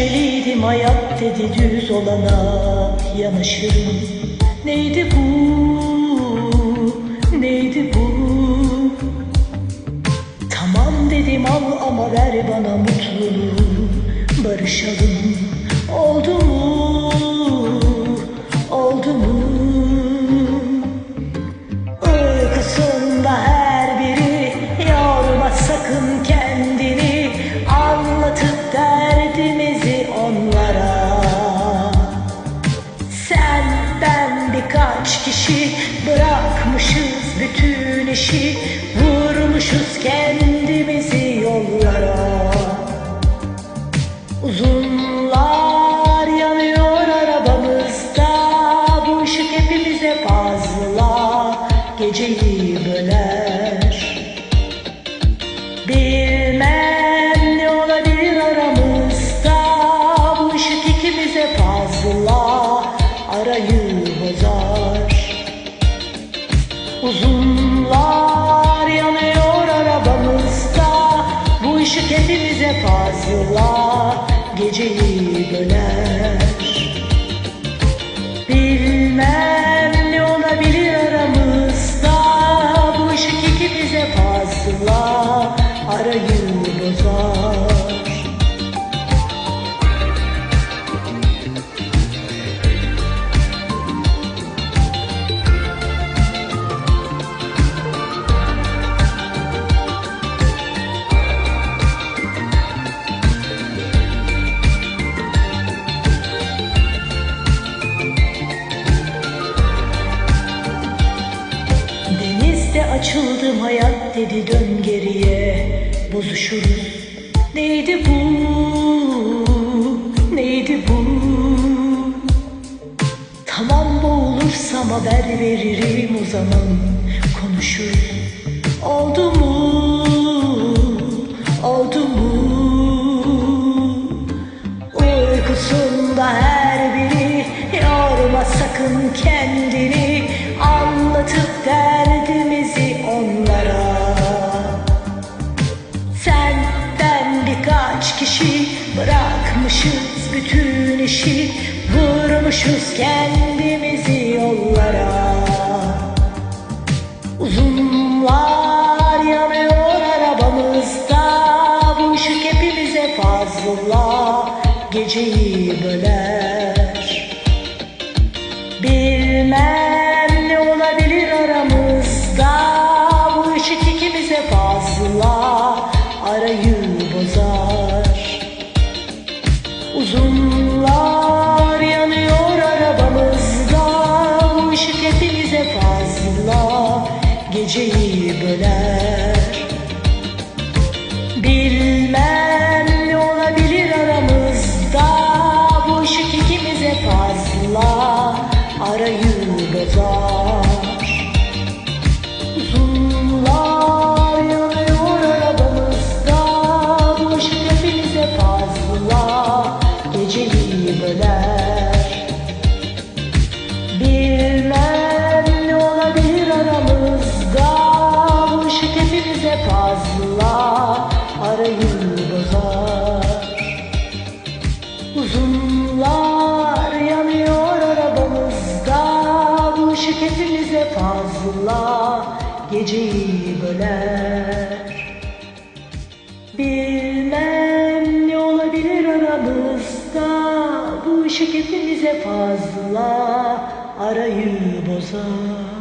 köşeliydim hayat dedi düz olana yanaşırım Neydi bu, neydi bu? Tamam dedim al ama ver bana mutluluğu Barışalım. Oldu mu, bırakmışız bütün işi Vurmuşuz kendimizi yollara. Uzunlar yanıyor arabamızda Bu ışık hepimize fazla Geceyi böler. Bilmem ne olabilir aramızda Bu ışık ikimize fazla Arayı Uzunlar yanıyor arabamızda. Bu ışık hepimize fazla Geceyi böler açıldım hayat dedi dön geriye. Bozuşuruz. Neydi bu? Neydi bu? Tamam boğulursam haber veririm o zaman. Konuşuruz. Oldu mu? Oldu mu? Uykusunda her biri yorma sakın kendini işi Vurmuşuz kendimizi yollara. Uzunlar yanıyor arabamızda Bu ışık hepimize fazla. Geceyi böler. Bilmem Geceyi böler. Bilmem hepimize fazla Geceyi böler. Bilmem ne olabilir aramızda Bu ışık hepimize fazla Arayı bozar